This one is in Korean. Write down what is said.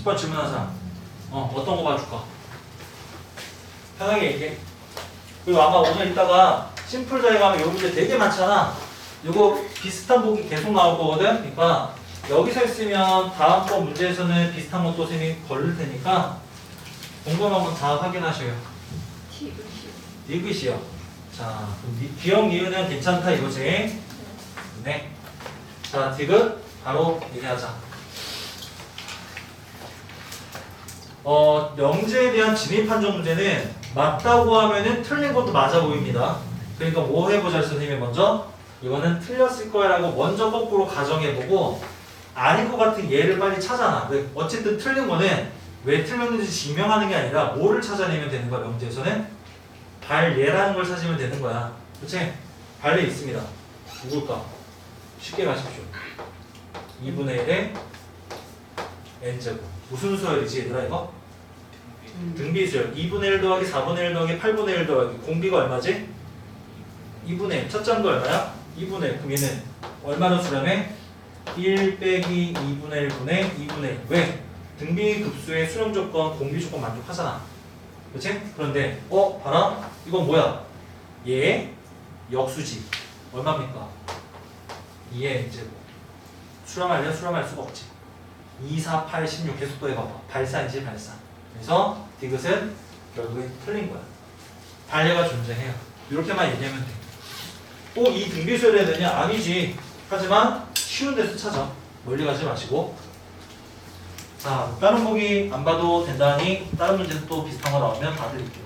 10번 질문한 사람. 어, 어떤 거 봐줄까? 편하게 얘기해. 그리고 아마 오늘 이따가 심플 다이가면 요 문제 되게 많잖아. 요거 비슷한 보기 계속 나올 거거든. 그러니까 여기서 있으면 다음 번 문제에서는 비슷한 것도 선생님이 걸릴 테니까 궁금한 건다 확인하셔요. 디귿이요. 자, 그럼 니- 기억 니은은 괜찮다 이거지? 네. 자, 디귿 바로 얘기하자. 어, 명제에 대한 진입 판정 문제는 맞다고 하면은 틀린 것도 맞아 보입니다. 그러니까 뭐 해보자 선생님이 먼저 이거는 틀렸을 거야 라고 먼저 거꾸로 가정해보고 아닌 것 같은 예를 빨리 찾아놔. 왜? 어쨌든 틀린 거는 왜 틀렸는지 증명하는 게 아니라 뭐를 찾아내면 되는 거야 명제에서는 발예라는 걸 찾으면 되는 거야. 그치? 발예 있습니다. 누굴까? 쉽게 가십시오. 2분의 1의 n제곱. 무슨 수열이지 얘들아 이거? 등비수열. 2분의 1 더하기 4분의 1 더하기 8분의 1 더하기 공비가 얼마지? 2분의 1. 첫 장도 얼마야? 2분의 1. 그럼 얘는 얼마나 수렴해? 1 빼기 2분의 1분의 2분의 1. 왜? 등비 급수의 수렴 조건, 공비 조건 만족하잖아. 그치? 그런데 어? 봐라. 이건 뭐야? 얘 역수지. 얼마입니까? 2의 n제곱. 수렴하려 수렴할 수가 없지. 2, 4, 8, 16 계속 또 해봐봐. 발산이지 발산. 그래서 디귿은 결국에 틀린 거야. 발레가 존재해요. 이렇게만 얘기하면 돼. 또 이 등비수열해야 되냐? 아니지. 하지만 쉬운 데서 찾아. 멀리 가지 마시고. 자, 다른 보기 안 봐도 된다니 다른 문제도 또 비슷한 거 나오면 봐드릴게요.